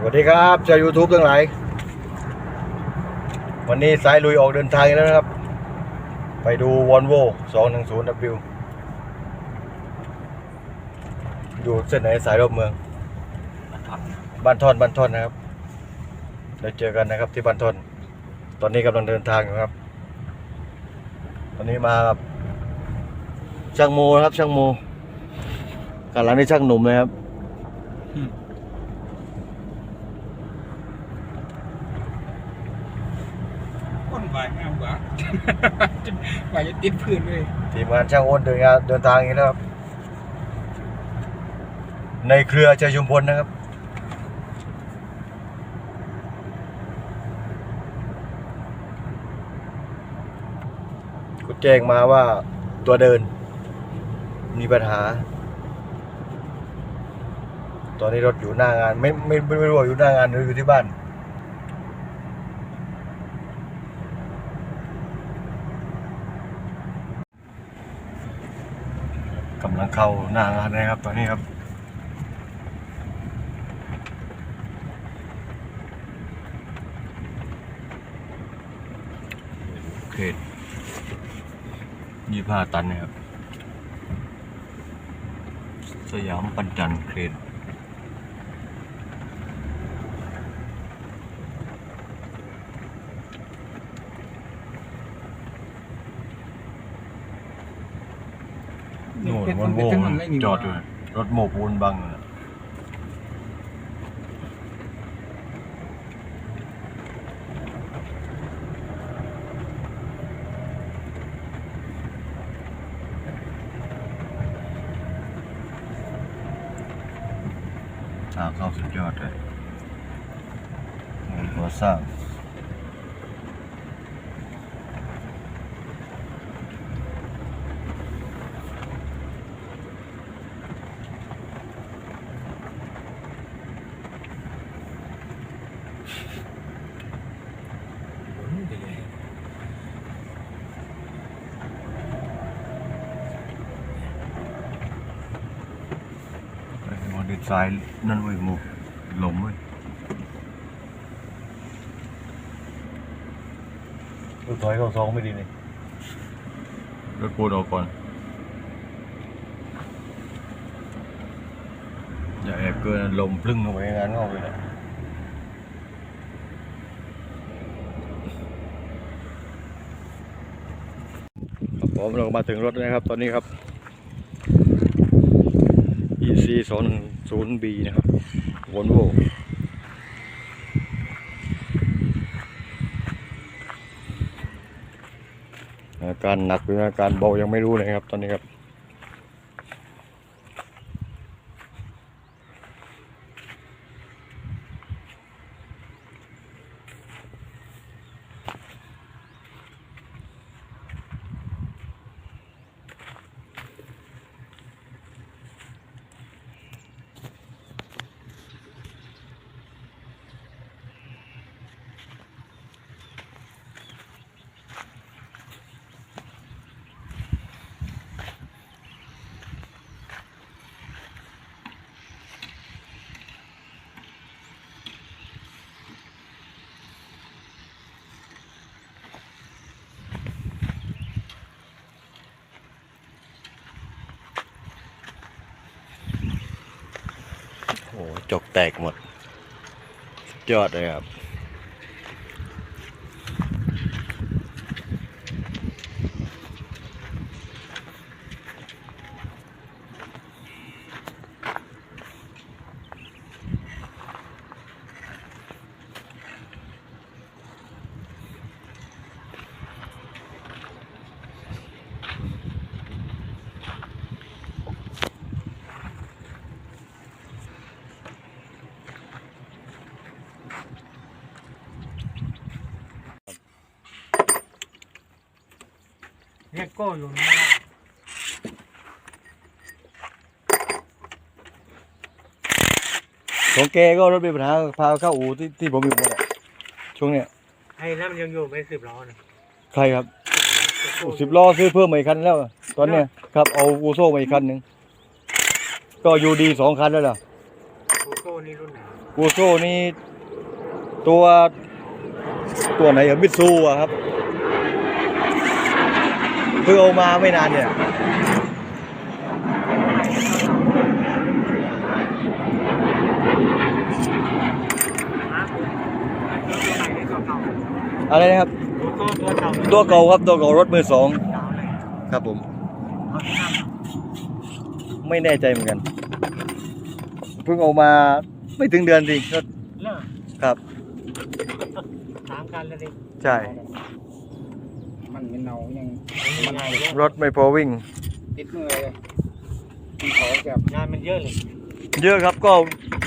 สวัสดีครับชาว YouTube ทั้งหลายวันนี้สายลุยออกเดินทางอีกแล้วนะครับ ไปดู Volvo 210W อยู่เส้นไหนสายรอบเมืองบ้านท่อนบ้านท่อนนะครับเดี๋ยวเจอกันนะครับที่บ้านท่อน ตอนนี้กำลังเดินทางอยู่ครับ ตอนนี้มากับช่างโมนะครับช่างโมกันหลังนี่ช่างหนุ่มเลยครับ คนวายงามกว่าวายจะติดพื้นเลย ทีมงานช่างอ้นเดินงานเดินทางอย่างนี้แล้วครับ ในเครือชัยชุมพลนะครับ ก็แจ้งมาว่าตัวเดิน มีปัญหา ตอนนี้รถอยู่หน้างาน ไม่ไม่ไม่รู้ว่าอยู่หน้างานหรืออยู่ที่บ้าน กำลัง เข้าหน้างานนะครับ ตอนนี้ครับเขตยี่ห้าตันนะครับ สยามปัญจันทร์ เขตโน่นวันโว่จอดอยู่รถโมปูนบังอยู่นะทางเข้าสุดยอดเลยงานก่อสร้าง ดซ้ายนั่นเว้ยมุกลมเว้ยรถถอยเข้าซองไม่ดีนี่รถกูดออกก่อน อย่าแอบเกินลมพลึ่งลาไปงานเอกเลยนะผมเรามาถึงรถนะครับ ตอนนี้ครับ EC สอง 0B นะครับวอลโวการหนักหรือการเบายังไม่รู้เลยครับตอนนี้ครับ จกแตกหมดสุดยอดเลยครับ เนี่ยโก้อยู่นี่ของแกก็รถมีปัญหาพาเข้าอู่ที่ที่ผมอยู่หมดอะช่วงเนี้ยไอ้นั่นมันยังอยู่ไม่สิบล้อนะใครครับสิบล้อซื้อเพิ่มมาอีกคันแล้ว ตอนเนี้ยครับเอากูโซ่มาอีกคันหนึ่งก็อยู่ดีสองคันแล้วล่ะโกโก้นี่รุ่นไหนกูโซ่นี่ตัวตัวไหนอะมิตซูอะครับเพิ่งเอามาไม่นานเนี่ยอะไรนะครับ ตัวเก่าตัวเก่าครับตัวเก่ารถมือสองเก่าเลยครับผมเอาที่นั่นไม่แน่ใจเหมือนกัน เพิ่งเอามาไม่ถึงเดือนจริงก็เลิกครับถามกันเลยดิใช่ มันเป็นเนายังมันไงเยอะรถไม่พอวิ่ง ติดมือเลยมันขอแบบงานมันเยอะเลยเยอะครับก็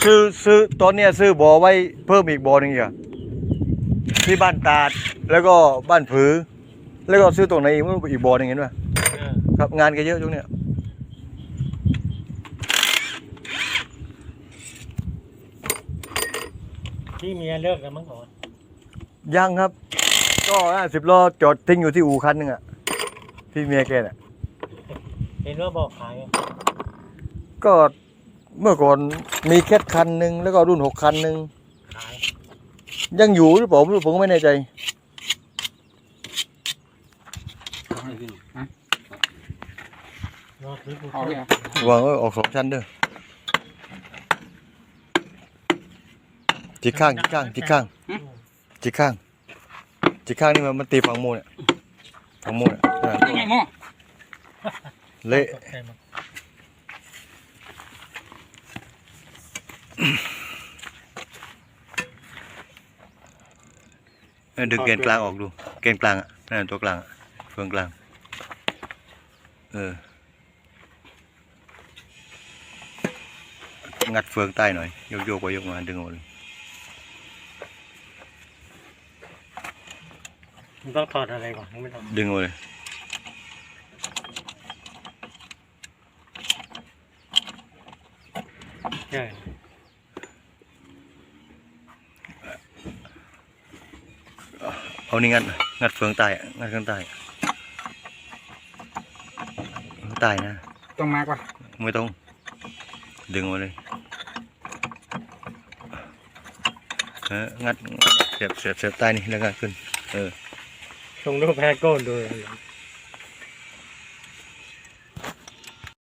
ซื้อซื้อตอนเนี้ยซื้อบ่อไว้เพิ่มอีกบ่อหนึงอีกอะที่บ้านตาดแล้วก็บ้านผือ แล้วก็ซื้อตรงไหนอีกไม่รู้อีกบ่อหนึงเห็นไหมครับงานก็เยอะช่วงเนี้ยพี่เมียเลิกแล้วมั้งก่อนยังครับ ก็สิบล้อจอดทิ้งอยู่ที่อู่คันหนึงอะที่เมียแกน่ะ เห็นว่าบอกขายก็เมื่อก่อนมีแค่คันหนึ่งแล้วก็รุ่นหกคันหนึ่งขายยังอยู่หรือเปล่าไม่รู้ผมก็ไม่แน่ใจ รอซื้อเอาเนี่ยหวังว่าออกสองชั้นเด้อจิกข้างจิกข้างจิกข้างจิกข้าง จิกข้างนี่มันมันตีฝั่งมูเนี่ยฝั่งมูเนี่ยนั่นยังไงหม้อเละใช่มั้งเออดึงเกณฑ์กลางออกดู เกณฑ์กลางอะนั่นตัวกลางอะเฟืองกลาง เออ งัดเฟืองใต้หน่อย โยกโยกไปโยกมาดึงออกเลย ต้องถอดอะไรก่อนไม่ต้องดึงออกเลยใช่เอานี่งัดงัดเฟืองใต้อะงัดข้างใต้อะข้างใต้นะ ต้องมากว่าไม่ต้อง ดึงมาเลยเอองัดงัดเสียบเสียบเสียบใต้นี่แล้วงัดขึ้น เออ ส่งรูปแพ้โก้ดู